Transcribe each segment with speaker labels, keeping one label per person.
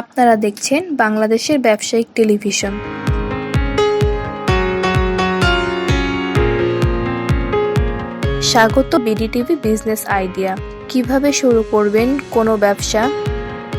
Speaker 1: আপনারা দেখছেন বাংলাদেশের ব্যবসায়িক টেলিভিশন। স্বাগত বিডি টিভি বিজনেস আইডিয়া। কীভাবে শুরু করবেন কোনো ব্যবসা?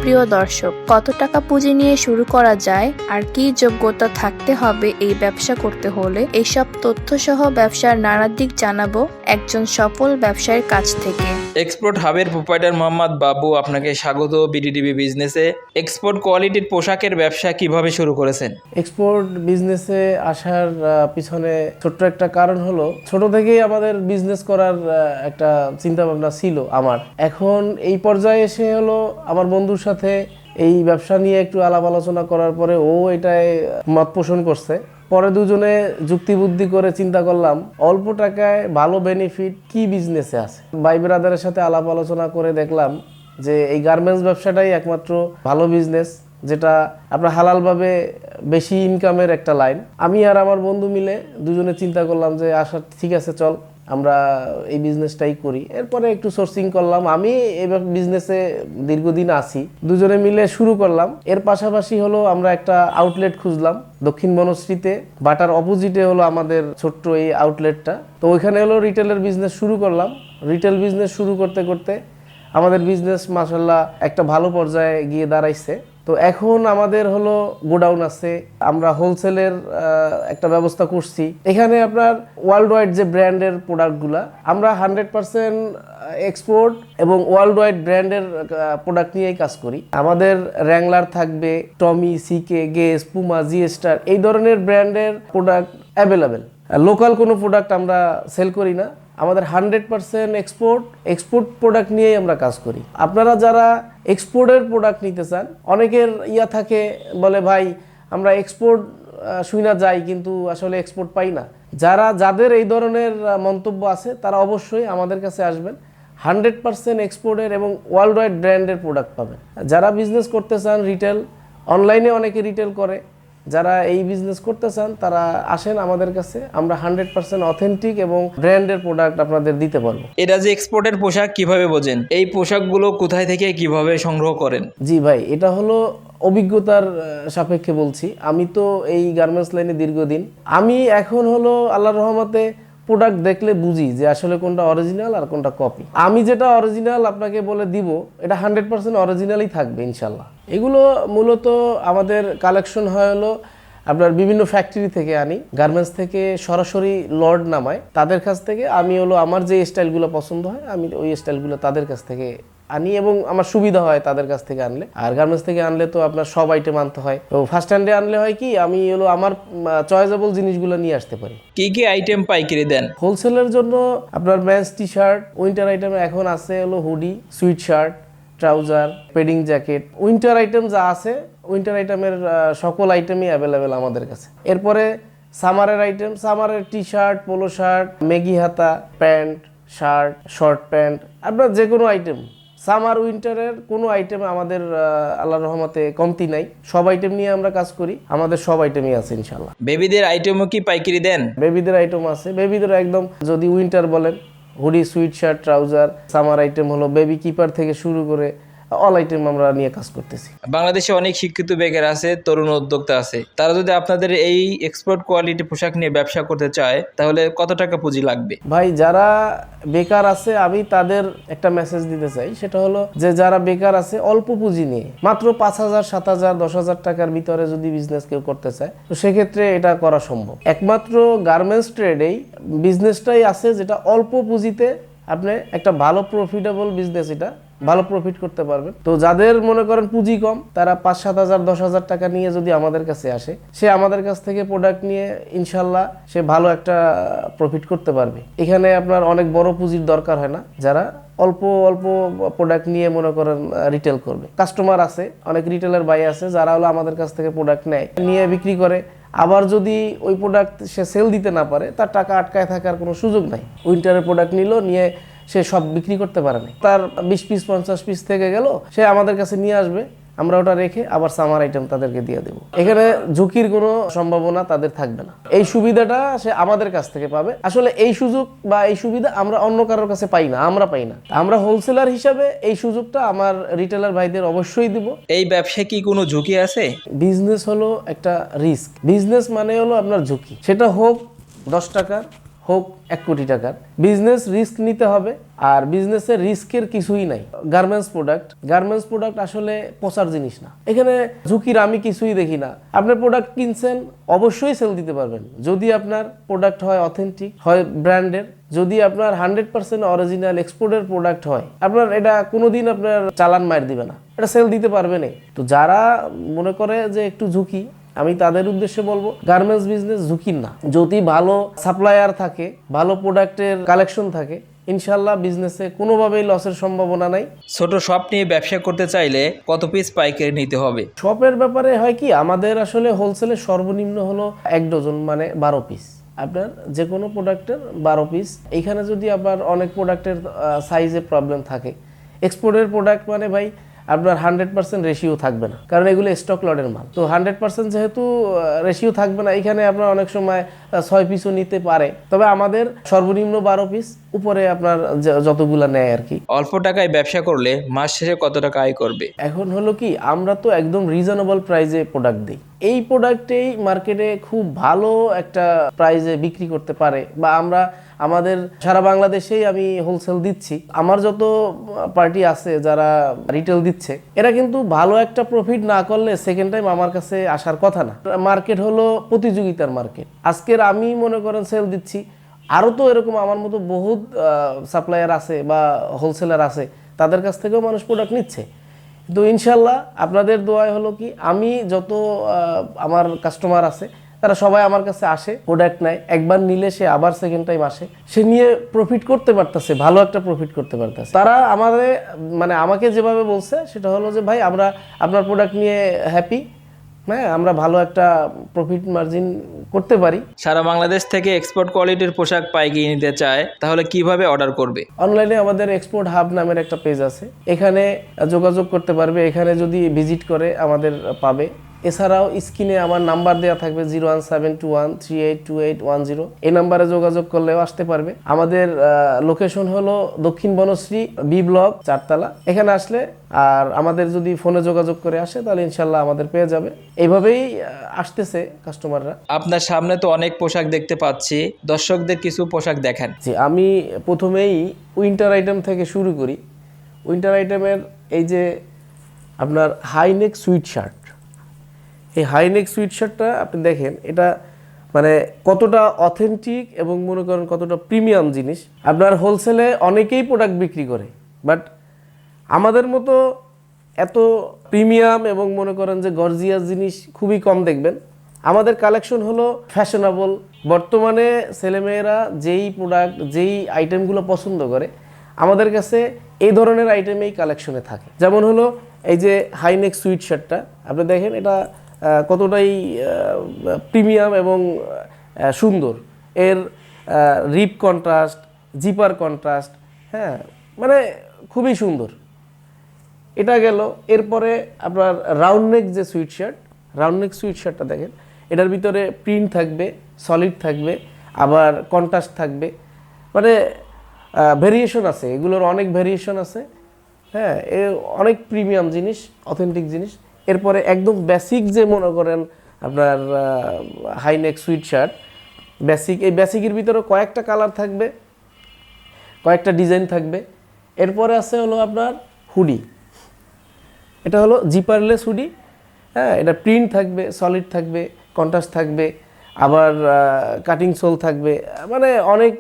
Speaker 1: প্রিয় দর্শক কত টাকা পুঁজি নিয়ে শুরু করা যায় আর কি যোগ্যতা থাকতে হবে এই ব্যবসা করতে হলে এইসব তথ্য সহ ব্যবসার নানা দিক জানাব একজন সফল ব্যবসায়ীর কাছ থেকে।
Speaker 2: এক্সপোর্ট হাবের প্রোপাইটার মোহাম্মদ বাবু আপনাকে স্বাগত বিডিটিভি বিজনেসে। এক্সপোর্ট কোয়ালিটির পোশাকের ব্যবসা কীভাবে শুরু করেছেন?
Speaker 3: এক্সপোর্ট বিজনেসে আসার আহ, পিছনে ছোট্ট একটা কারণ হলো ছোট থেকেই আমাদের বিজনেস করার একটা চিন্তা ভাবনা ছিল আমার। এখন এই পর্যায়ে এসে হলো আমার বন্ধুর সাথে এই ব্যবসা নিয়ে একটু আলাপ আলোচনা করার পরে ও এটায় মত পোষণ করছে। পরে দুজনে যুক্তি বুদ্ধি করে চিন্তা করলাম, অল্প টাকায় ভালো বেনিফিট কি বিজনেসে আছে? ভাই ব্রাদারের সাথে আলাপ আলোচনা করে দেখলাম যে এই গার্মেন্টস ব্যবসাটাই একমাত্র ভালো বিজনেস যেটা আপনার হালালভাবে বেশি ইনকামের একটা লাইন আমি আর আমার বন্ধু মিলে দুজনে চিন্তা করলাম যে আশা ঠিক আছে, চল। আমরা এই বিজনেসটাই করি। এরপরে একটু সোর্সিং করলাম। আমি এবার বিজনেসে দীর্ঘদিন আছি। দুজনে মিলে শুরু করলাম। এর পাশাপাশি হলো আমরা একটা আউটলেট খুঁজলাম দক্ষিণ বনশ্রীতে। বাটার অপোজিটে হলো আমাদের ছোট্ট এই আউটলেটটা তো ওইখানে হলো রিটেলের বিজনেস শুরু করলাম। রিটেল বিজনেস শুরু করতে করতে আমাদের বিজনেস মাসাল্লাহ একটা ভালো পর্যায়ে গিয়ে দাঁড়াইছে। তো এখন আমাদের হলো গোডাউন আছে। আমরা হোলসেলের একটা ব্যবস্থা করছি। এখানে আপনার ওয়ার্ল্ড ওয়াইড যে ব্র্যান্ডের প্রোডাক্টগুলা আমরা হান্ড্রেড পার্সেন্ট এক্সপোর্ট এবং ওয়ার্ল্ড ওয়াইড ব্র্যান্ডের প্রোডাক্ট নিয়েই কাজ করি। আমাদের র্যাংলার থাকবে টমি সিকে গেস পুমা জিএস্টার এই ধরনের ব্র্যান্ডের প্রোডাক্ট অ্যাভেলেবেল লোকাল কোনো প্রোডাক্ট আমরা সেল করি না। আমাদের hundred percent export export product নিয়েই আমরা কাজ করি। আপনারা যারা এক্সপোর্টের প্রোডাক্ট নিতে চান, অনেকের ইয়া থাকে, বলে ভাই, আমরা এক্সপোর্ট শুই না, যাই, কিন্তু আসলে এক্সপোর্ট পাই না। যারা, যাদের এই ধরনের মন্তব্য আছে, তারা অবশ্যই আমাদের কাছে আসবেন। হান্ড্রেড পার্সেন্ট এক্সপোর্টের এবং ওয়ার্ল্ড ওয়াইড ব্র্যান্ডের প্রোডাক্ট পাবেন। যারা বিজনেস করতে চান রিটেল অনলাইনে অনেকে রিটেল করে যারা এই বিজনেস করতে চান তারা আসেন আমাদের কাছে। আমরা হান্ড্রেড পার্সেন্ট অথেন্টিক এবং ব্র্যান্ডের প্রোডাক্ট আপনাদের দিতে পারব।
Speaker 2: এটা যে এক্সপোর্টের পোশাক কীভাবে বোঝেন? এই পোশাকগুলো কোথায় থেকে কীভাবে সংগ্রহ করেন?
Speaker 3: জি ভাই এটা হলো অভিজ্ঞতার সাপেক্ষে বলছি। আমি তো এই গার্মেন্টস লাইনে দীর্ঘদিন। আমি এখন হলো আল্লাহর রহমতে প্রোডাক্ট দেখলে বুঝি যে আসলে কোনটা অরিজিনাল আর কোনটা কপি আমি যেটা অরিজিনাল আপনাকে বলে দিব, এটা হান্ড্রেড পার্সেন্ট অরিজিনালই থাকবে ইনশাল্লাহ। এগুলো মূলত আমাদের কালেকশন হয় হলো আপনার বিভিন্ন ফ্যাক্টরি থেকে আনি গার্মেন্টস থেকে সরাসরি লর্ড নামায়। তাদের কাছ থেকে আমি হলো আমার যে স্টাইলগুলো পছন্দ হয়, আমি ওই স্টাইলগুলো তাদের কাছ থেকে আনি এবং আমার সুবিধা হয় তাদের কাছ থেকে আনলে। আর গার্মেন্টস থেকে আনলে তো আপনার সব আইটেম আনতে হয়। তো ফার্স্ট হ্যান্ডে আনলে হয় কি আমি হলো আমার চয়েজেবল জিনিসগুলো নিয়ে আসতে পারি।
Speaker 2: কি কি আইটেম পাইকারি দেন?
Speaker 3: হোলসেলের জন্য আপনার men's T shirt winter item এখন আছে হলো hoodie sweat shirt trouser padding jacket winter item যা আছে উইন্টার আইটেমের সকল আইটেমই অ্যাভেলেবেল আমাদের কাছে। এরপরে সামারের আইটেম সামারের টি শার্ট পোলো শার্ট মেগি হাতা প্যান্ট শার্ট শর্ট প্যান্ট আপনার যে কোনো আইটেম সামার উইন্টারের কোনো আইটেম আমাদের আল্লাহ রহমতে কমতি নাই। সব আইটেম নিয়ে আমরা কাজ করি। আমাদের সব আইটেমই আছে ইনশাল্লাহ
Speaker 2: বেবিদের আইটেমও কি পাইকারি দেন?
Speaker 3: বেবিদের আইটেম আছে। বেবিদের একদম যদি উইন্টার বলেন hoodie sweat shirt trouser summer item হলো বেবি কিপার থেকে শুরু করে অল আইটেম আমরা নিয়ে কাজ করতেছি।
Speaker 2: বাংলাদেশে অনেক শিক্ষিত বেকার আছে তরুণ উদ্যোক্তা আছে। তারা যদি আপনাদের এই এক্সপোর্ট কোয়ালিটি পোশাক নিয়ে ব্যবসা করতে চায় তাহলে কত টাকা পুঁজি লাগবে?
Speaker 3: ভাই যারা বেকার আছে আমি তাদের একটা মেসেজ দিতে চাই। সেটা হলো যে যারা বেকার আছে অল্প পুঁজি নিয়ে মাত্র পাঁচ হাজার সাত হাজার দশ হাজার টাকার ভিতরে যদি বিজনেস কেউ করতে চায় তো সেক্ষেত্রে এটা করা সম্ভব। একমাত্র গার্মেন্টস ট্রেডেই বিজনেসটাই আছে যেটা অল্প পুঁজিতে আপনি একটা ভালো প্রফিটেবল বিজনেস এটা ভালো প্রফিট করতে পারবেন তো যাদের মনে করেন পুঁজি কম, তারা পাঁচ, সাত হাজার, দশ হাজার টাকা নিয়ে যদি আমাদের কাছে আসে, সে আমাদের কাছ থেকে প্রোডাক্ট নিয়ে ইনশাল্লাহ সে ভালো একটা প্রফিট করতে পারবে। এখানে আপনার অনেক বড় পুঁজির দরকার হয় না। যারা অল্প অল্প প্রোডাক্ট নিয়ে মনে করেন রিটেল করবে। কাস্টমার আছে, অনেক রিটেলার বাই আছে, যারা হলো আমাদের কাছ থেকে প্রোডাক্ট নেয়, নিয়ে বিক্রি করে। আবার যদি ওই প্রোডাক্ট সে সেল দিতে না পারে, তার টাকা আটকায় থাকার কোনো সুযোগ নাই। উইন্টারের প্রোডাক্ট নিল, নিয়ে সে সব বিক্রি করতে পারে না তার বিশ পিস পঞ্চাশ পিস থেকে গেল সে আমাদের কাছে নিয়ে আসবে আমরা ওটা রেখে আবার সামার আইটেম তাদেরকে দিয়ে দেবো। এখানে ঝুঁকির কোনো সম্ভাবনা তাদের থাকবে না। এই সুবিধাটা সে আমাদের কাছ থেকে পাবে। আসলে এই সুযোগ বা এই সুবিধা আমরা অন্য কারোর কাছে পাই না আমরা পাই না। আমরা হোলসেলার হিসাবে এই সুযোগটা আমার রিটেলার ভাইদের অবশ্যই দিব।
Speaker 2: এই ব্যবসায় কি কোনো ঝুঁকি আছে?
Speaker 3: বিজনেস হলো একটা রিস্ক বিজনেস মানে হলো আপনার ঝুঁকি। সেটা হোক দশ টাকার হোক এক কোটি টাকার। বিজনেস রিস্ক নিতে হবে, আর বিজনেসের রিস্কের কিছুই নাই। গার্মেন্টস প্রোডাক্ট গার্মেন্টস প্রোডাক্ট আসলে পচার জিনিস না। এখানে ঝুঁকির আমি কিছুই দেখি না। আপনার প্রোডাক্ট কিনছেন, অবশ্যই সেল দিতে পারবেন। যদি আপনার প্রোডাক্ট হয় অথেন্টিক হয় ব্র্যান্ডের যদি আপনার হান্ড্রেড পার্সেন্ট অরিজিনাল এক্সপোর্টের প্রোডাক্ট হয়, আপনার এটা কোনোদিন আপনার চালান মার দিবে না। এটা সেল দিতে পারবেনই তো যারা মনে করে যে একটু ঝুঁকি আমি তাদের উদ্দেশ্যে বলব গার্মেন্টস বিজনেস ঝুঁকির না। যদি ভালো সাপ্লায়ার থাকে ভালো প্রোডাক্টের কালেকশন থাকে ইনশাল্লাহ বিজনেসে কোনোভাবেই লসের সম্ভাবনা নাই।
Speaker 2: ছোট শপ নিয়ে ব্যবসা করতে চাইলে কত পিস পাইকারি নিতে হবে?
Speaker 3: শপের ব্যাপারে হয় কি আমাদের আসলে হোলসেলে সর্বনিম্ন হলো এক ডজন মানে বারো পিস আপনার যে কোনো প্রোডাক্টের বারো পিস এখানে যদি আবার অনেক প্রোডাক্টের সাইজে প্রবলেম থাকে। এক্সপোর্টের প্রোডাক্ট মানে ভাই আপনার হান্ড্রেড পার্সেন্ট রেশিও থাকবে না। কারণ এগুলো স্টক লটের মাল। তো হান্ড্রেড পার্সেন্ট যেহেতু রেশিও থাকবে না এখানে আপনার অনেক সময় ছয় পিসও নিতে পারে। তবে আমাদের সর্বনিম্ন বারো পিস উপরে আপনার যতগুলা নেয় আর কি।
Speaker 2: অল্প টাকায় ব্যবসা করলে মাস শেষে কত টাকা আয় করবে?
Speaker 3: এখন হলো কি আমরা তো একদম রিজনেবল প্রাইসে প্রোডাক্ট দিই। এই প্রোডাক্টেই মার্কেটে খুব ভালো একটা প্রাইসে বিক্রি করতে পারে বা আমরা আমাদের সারা বাংলাদেশেই আমি হোলসেল দিচ্ছি। আমার যত পার্টি আছে যারা রিটেল দিচ্ছে এরা কিন্তু ভালো একটা প্রফিট না করলে সেকেন্ড টাইম আমার কাছে আসার কথা না। মার্কেট হলো প্রতিযোগিতার মার্কেট আজকের আমি মনে করেন সেল দিচ্ছি আরও তো এরকম আমার মতো বহুত সাপ্লায়ার আছে বা হোলসেলার আছে, তাদের কাছ থেকেও মানুষ প্রোডাক্ট নিচ্ছে। তো ইনশাল্লাহ আপনাদের দোয়ায় হলো কি, আমি যত আমার কাস্টমার আছে, তারা সবাই আমার কাছে আসে প্রোডাক্ট নেয়। একবার নিলে সে আবার সেকেন্ড টাইম আসে। সে নিয়ে প্রফিট করতে পারতেছে, ভালো একটা প্রফিট করতে পারতেছে। তারা আমাদের মানে আমাকে যেভাবে বলছে, সেটা হলো যে, ভাই, আমরা আপনার প্রোডাক্ট নিয়ে হ্যাপি হ্যাঁ আমরা ভালো একটা প্রফিট মার্জিন করতে পারি।
Speaker 2: সারা বাংলাদেশ থেকে এক্সপোর্ট কোয়ালিটির পোশাক পাইকিয়ে নিতে চায় তাহলে কীভাবে অর্ডার করবে?
Speaker 3: অনলাইনে আমাদের এক্সপোর্ট হাব নামের একটা পেজ আছে। এখানে যোগাযোগ করতে পারবে এখানে যদি ভিজিট করে আমাদের পাবে। এছাড়াও স্ক্রিনে আমার নাম্বার দেওয়া থাকবে zero one seven two one three eight two eight one zero. এই নাম্বারে যোগাযোগ করলেও আসতে পারবে। আমাদের লোকেশন হলো দক্ষিণ বনশ্রী বি ব্লক চারতলা। এখানে আসলে আর আমাদের যদি ফোনে যোগাযোগ করে আসে তাহলে ইনশাল্লাহ আমাদের পেয়ে যাবে। এইভাবেই আসতেছে কাস্টমাররা
Speaker 2: আপনার সামনে তো অনেক পোশাক দেখতে পাচ্ছি। দর্শকদের কিছু পোশাক দেখান।
Speaker 3: জি আমি প্রথমেই উইন্টার আইটেম থেকে শুরু করি। উইন্টার আইটেমের এই যে আপনার হাইনেক সুইট শার্ট এই হাইনেক সুইট শার্টটা আপনি দেখেন, এটা মানে কতটা অথেন্টিক এবং মনে করেন কতটা প্রিমিয়াম জিনিস। আপনার হোলসেলে অনেকেই প্রোডাক্ট বিক্রি করে বাট আমাদের মতো এত প্রিমিয়াম এবং মনে করেন যে গর্জিয়াস জিনিস খুবই কম দেখবেন। আমাদের কালেকশন হলো ফ্যাশনেবল বর্তমানে ছেলেমেয়েরা যেই প্রোডাক্ট যেই আইটেমগুলো পছন্দ করে, আমাদের কাছে এই ধরনের আইটেমেই কালেকশনে থাকে। যেমন হলো এই যে হাইনেক সুইট শার্টটা আপনি দেখেন এটা কতটাই প্রিমিয়াম এবং সুন্দর। এর রিপ কন্ট্রাস্ট, জিপার কন্ট্রাস্ট হ্যাঁ মানে খুবই সুন্দর। এটা গেল। এরপরে আপনার রাউন্ড নেক যে sweat shirt round neck sweat শার্টটা দেখেন, এটার ভিতরে প্রিন্ট থাকবে, সলিড থাকবে, আবার কন্ট্রাস্ট থাকবে। মানে ভেরিয়েশন আছে। এগুলোর অনেক ভেরিয়েশন আছে। হ্যাঁ এ অনেক প্রিমিয়াম জিনিস অথেন্টিক জিনিস। এরপরে একদম বেসিক যে মনে করেন আপনার হাইনেক সুইট শার্ট বেসিক এই বেসিকের ভিতরে কয়েকটা কালার থাকবে, কয়েকটা ডিজাইন থাকবে। এরপরে আছে হলো আপনার হুডি এটা হলো জিপারলেস হুডি হ্যাঁ এটা প্রিন্ট থাকবে সলিড থাকবে কন্ট্রাস্ট থাকবে, আবার কাটিং সোল থাকবে মানে অনেক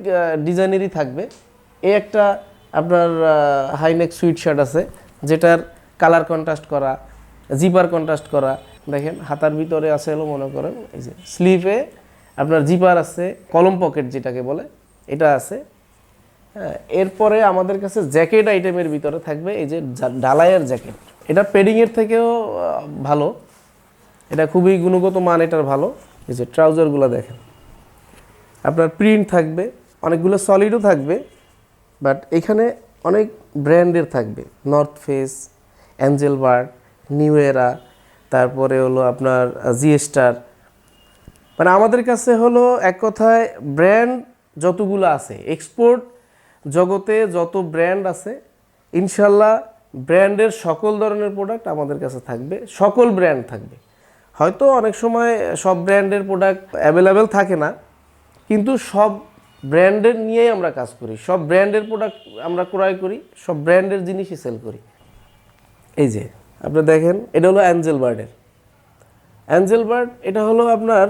Speaker 3: ডিজাইনেরই থাকবে। এই একটা আপনার হাইনেক সুইট শার্ট আছে, যেটার কালার কন্ট্রাস্ট করা জিপার কন্ট্রাস্ট করা। দেখেন, হাতার ভিতরে আছে হলো মনে করেন, এই যে স্লিপে আপনার জিপার আছে কলম পকেট যেটাকে বলে, এটা আছে। হ্যাঁ এরপরে আমাদের কাছে জ্যাকেট আইটেমের ভিতরে থাকবে এই যে ডালাইয়ের জ্যাকেট এটা পেডিংয়ের থেকেও ভালো। এটা খুবই গুণগত মান, এটার ভালো। এই যে ট্রাউজারগুলো দেখেন। আপনার প্রিন্ট থাকবে, অনেকগুলো সলিডও থাকবে বাট এখানে অনেক ব্র্যান্ডের থাকবে। North Face Angel Bird New Era তারপরে হলো আপনার জি স্টার মানে আমাদের কাছে হলো এক কথায় ব্র্যান্ড যতগুলো আছে এক্সপোর্ট জগতে যত ব্র্যান্ড আছে, ইনশাল্লাহ ব্র্যান্ডের সকল ধরনের প্রোডাক্ট আমাদের কাছে থাকবে, সকল ব্র্যান্ড থাকবে। হয়তো অনেক সময় সব ব্র্যান্ডের প্রোডাক্ট অ্যাভেলেবেল থাকে না, কিন্তু সব ব্র্যান্ডের নিয়েই আমরা কাজ করি। সব ব্র্যান্ডের প্রোডাক্ট আমরা ক্রয় করি, সব ব্র্যান্ডের জিনিসই সেল করি। এই যে আপনি দেখেন, এটা হলো অ্যাঞ্জেল বার্ডের। অ্যাঞ্জেল বার্ড, এটা হলো আপনার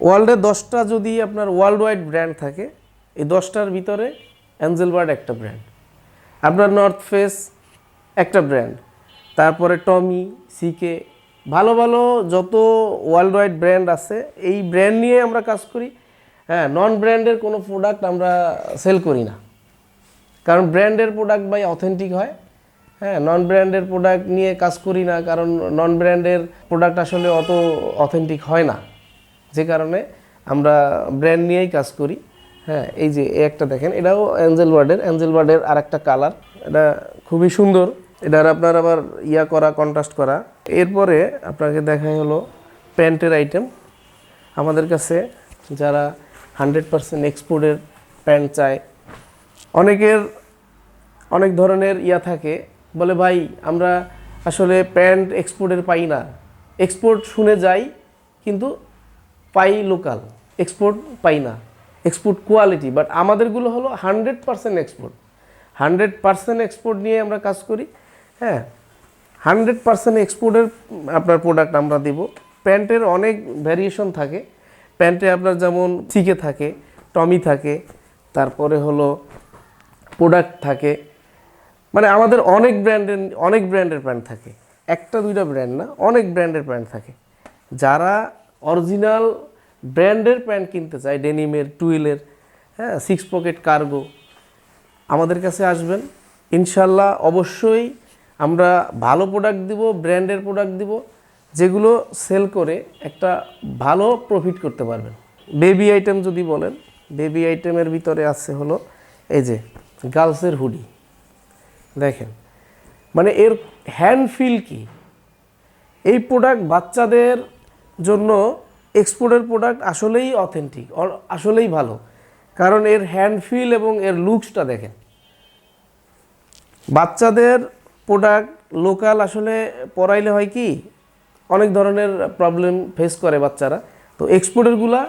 Speaker 3: ওয়ার্ল্ডে দশটা যদি আপনার ওয়ার্ল্ড ওয়াইড ব্র্যান্ড থাকে, এই দশটার ভিতরে অ্যাঞ্জেল বার্ড একটা ব্র্যান্ড। আপনার নর্থ ফেস একটা ব্র্যান্ড। তারপরে টমি, সিকে, ভালো ভালো যত ওয়ার্ল্ড ওয়াইড ব্র্যান্ড আছে, এই ব্র্যান্ড নিয়ে আমরা কাজ করি। হ্যাঁ নন ব্র্যান্ডের কোনো প্রোডাক্ট আমরা সেল করি না। কারণ ব্র্যান্ডের প্রোডাক্ট বাই অথেন্টিক হয়। হ্যাঁ নন ব্র্যান্ডের প্রোডাক্ট নিয়ে কাজ করি না, কারণ নন ব্র্যান্ডের প্রোডাক্ট আসলে অত অথেন্টিক হয় না। যে কারণে আমরা ব্র্যান্ড নিয়েই কাজ করি। হ্যাঁ এই যে এই একটা দেখেন, এটাও অ্যাঞ্জেল ওয়ার্ডের অ্যাঞ্জেল ওয়ার্ডের আর একটা কালার এটা খুবই সুন্দর। এটার আপনার আবার ইয়া করা কন্ট্রাস্ট করা। এরপরে আপনাকে দেখাই হলো প্যান্টের আইটেম আমাদের কাছে যারা হান্ড্রেড পার্সেন্ট এক্সপোর্টের প্যান্ট চায়, অনেকের, অনেক ধরনের ইয়া থাকে। বলে, ভাই, আমরা আসলে প্যান্ট এক্সপোর্টের পাই না। এক্সপোর্ট শুনে যাই, কিন্তু পাই লোকাল এক্সপোর্ট পাই না। এক্সপোর্ট কোয়ালিটি বাট আমাদেরগুলো হলো hundred percent export hundred percent export নিয়ে আমরা কাজ করি হ্যাঁ। হান্ড্রেড পার্সেন্ট এক্সপোর্টের আপনার প্রোডাক্ট আমরা দিব। প্যান্টের অনেক ভ্যারিয়েশন থাকে। প্যান্টে আপনার যেমন সিকে থাকে, টমি থাকে, তারপরে হলো প্রোডাক্ট থাকে। মানে আমাদের অনেক ব্র্যান্ডের অনেক ব্র্যান্ডের প্যান্ট থাকে। একটা, দুইটা ব্র্যান্ড না, অনেক ব্র্যান্ডের প্যান্ট থাকে। যারা অরিজিনাল ব্র্যান্ডের প্যান্ট কিনতে চায়, ডেনিমের, টুইলের হ্যাঁ সিক্স পকেট কার্গো আমাদের কাছে আসবেন। ইনশাল্লাহ অবশ্যই আমরা ভালো প্রোডাক্ট দিব, ব্র্যান্ডের প্রোডাক্ট দিব, যেগুলো সেল করে একটা ভালো প্রফিট করতে পারবেন। বেবি আইটেম যদি বলেন বেবি আইটেমের ভিতরে আছে হলো, এই যে গার্লসের হুডি দেখেন মানে এর হ্যান্ড ফিল কি? এই প্রোডাক্ট বাচ্চাদের জন্য এক্সপোর্টের প্রোডাক্ট আসলেই অথেন্টিক আসলেই ভালো। কারণ এর হ্যান্ড ফিল এবং এর লুকসটা দেখেন। বাচ্চাদের প্রোডাক্ট লোকাল আসলে পরাইলে হয় কি? অনেক ধরনের প্রবলেম ফেস করে বাচ্চারা। তো এক্সপোর্টেরগুলা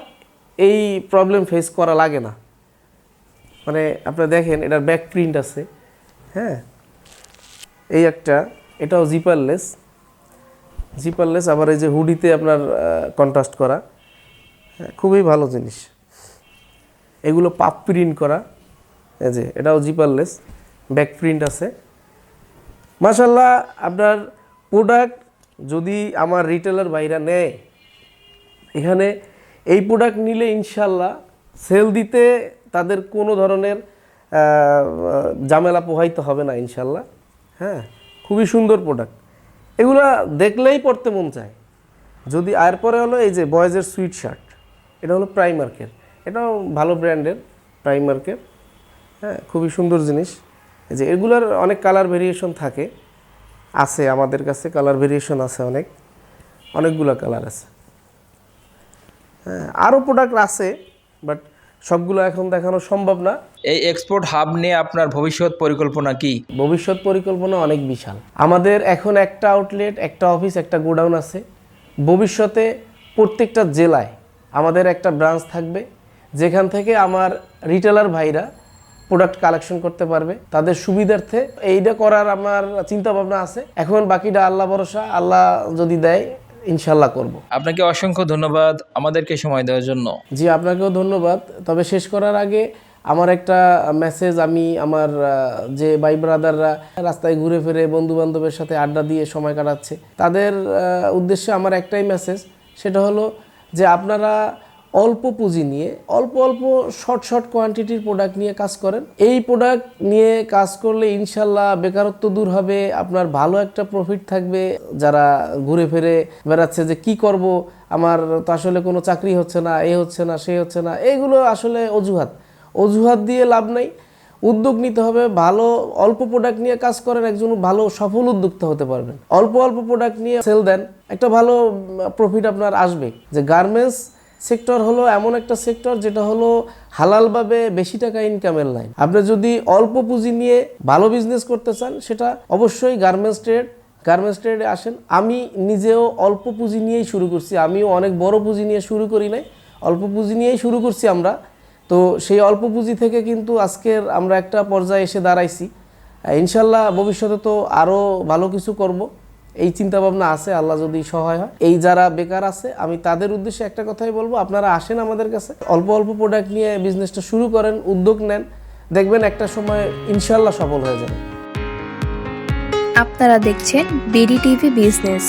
Speaker 3: এই প্রবলেম ফেস করা লাগে না। মানে আপনারা দেখেন, এটার ব্যাক প্রিন্ট আছে। হ্যাঁ? এই একটা, এটাও জিপারলেস জিপারলেস আবার এই যে হুডিতে আপনার কন্ট্রাস্ট করা হ্যাঁ খুবই ভালো জিনিস। এগুলো পাপ প্রিন্ট করা, এই যে, এটাও জিপারলেস ব্যাক প্রিন্ট আছে। মাশাল্লাহ আপনার প্রোডাক্ট যদি আমার রিটেলার বাইরা নেয়, এখানে এই প্রোডাক্ট নিলে ইনশাল্লাহ সেল দিতে তাদের কোনো ধরনের ঝামেলা পোহাইতে হবে না ইনশাল্লাহ হ্যাঁ খুবই সুন্দর প্রোডাক্ট এগুলা দেখলেই পড়তে মন চায়। যদি, আর পরে হলো এই যে বয়েজের সুইট শার্ট এটা হলো প্রাইমার্কের এটাও ভালো ব্র্যান্ডের প্রাইমার্কের হ্যাঁ খুবই সুন্দর জিনিস। এই যে এগুলোর অনেক কালার ভেরিয়েশন থাকে। আছে আমাদের কাছে কালার ভেরিয়েশন আছে অনেক। অনেকগুলো কালার আছে। হ্যাঁ আরও প্রোডাক্ট আছে বাট সবগুলো এখন দেখানো সম্ভব না।
Speaker 2: এই এক্সপোর্ট হাব নিয়ে আপনার ভবিষ্যৎ পরিকল্পনা কি?
Speaker 3: ভবিষ্যৎ পরিকল্পনা অনেক বিশাল। আমাদের এখন একটা আউটলেট একটা অফিস একটা গোডাউন আছে। ভবিষ্যতে প্রত্যেকটা জেলায় আমাদের একটা ব্রাঞ্চ থাকবে যেখান থেকে আমার রিটেলার ভাইরা প্রোডাক্ট কালেকশন করতে পারবে। তাদের সুবিধার্থে এইটা করার আমার চিন্তা ভাবনা আছে। এখন বাকিটা আল্লাহ ভরসা আল্লাহ যদি দেয় ইনশাল্লাহ করব।
Speaker 2: আপনাকে অসংখ্য ধন্যবাদ আমাদেরকে সময় দেওয়ার জন্য।
Speaker 3: জি আপনাকেও ধন্যবাদ। তবে শেষ করার আগে আমার একটা মেসেজ আমি আমার যে ভাই ব্রাদাররা রাস্তায় ঘুরে ফিরে বন্ধু বান্ধবের সাথে আড্ডা দিয়ে সময় কাটাচ্ছে তাদের উদ্দেশ্যে আমার একটাই মেসেজ সেটা হলো যে আপনারা অল্প পুঁজি নিয়ে, অল্প অল্প শর্ট শর্ট কোয়ান্টিটির প্রোডাক্ট নিয়ে কাজ করেন। এই প্রোডাক্ট নিয়ে কাজ করলে ইনশাল্লাহ বেকারত্ব দূর হবে, আপনার ভালো একটা প্রফিট থাকবে। যারা ঘুরে ফিরে বেড়াচ্ছে যে, কি করব? আমার তো আসলে কোনো চাকরি হচ্ছে না, এ হচ্ছে না, সে হচ্ছে না। এইগুলো আসলে অজুহাত। অজুহাত দিয়ে লাভ নেই। উদ্যোগ নিতে হবে, ভালো অল্প প্রোডাক্ট নিয়ে কাজ করেন, একজন ভালো সফল উদ্যোক্তা হতে পারবেন। অল্প অল্প প্রোডাক্ট নিয়ে সেল দেন, একটা ভালো প্রফিট আপনার আসবে। যে গার্মেন্টস সেক্টর হলো এমন একটা সেক্টর যেটা হলো হালালভাবে বেশি টাকা ইনকামের লাইন আপনি যদি অল্প পুঁজি নিয়ে ভালো বিজনেস করতে চান, সেটা অবশ্যই গার্মেন্টস ট্রেড গার্মেন্টস ট্রেডে আসেন। আমি নিজেও অল্প পুঁজি নিয়েই শুরু করছি। আমিও অনেক বড় পুঁজি নিয়ে শুরু করি নাই। অল্প পুঁজি নিয়েই শুরু করছি আমরা। তো সেই অল্প পুঁজি থেকে কিন্তু আজকের আমরা একটা পর্যায়ে এসে দাঁড়াইছি। ইনশাল্লাহ ভবিষ্যতে তো আরও ভালো কিছু করব। এই চিন্তা ভাবনা আছে, আল্লাহ যদি সহায় হয়। এই যারা বেকার আছে, আমি তাদের উদ্দেশ্যে একটা কথাই বলব, আপনারা আসেন আমাদের কাছে। অল্প অল্প প্রোডাক্ট নিয়ে বিজনেসটা শুরু করেন, উদ্যোগ নেন, দেখবেন একটা সময় ইনশাল্লাহ সফল হয়ে যাবে।
Speaker 1: আপনারা দেখছেন বিডি টিভি বিজনেস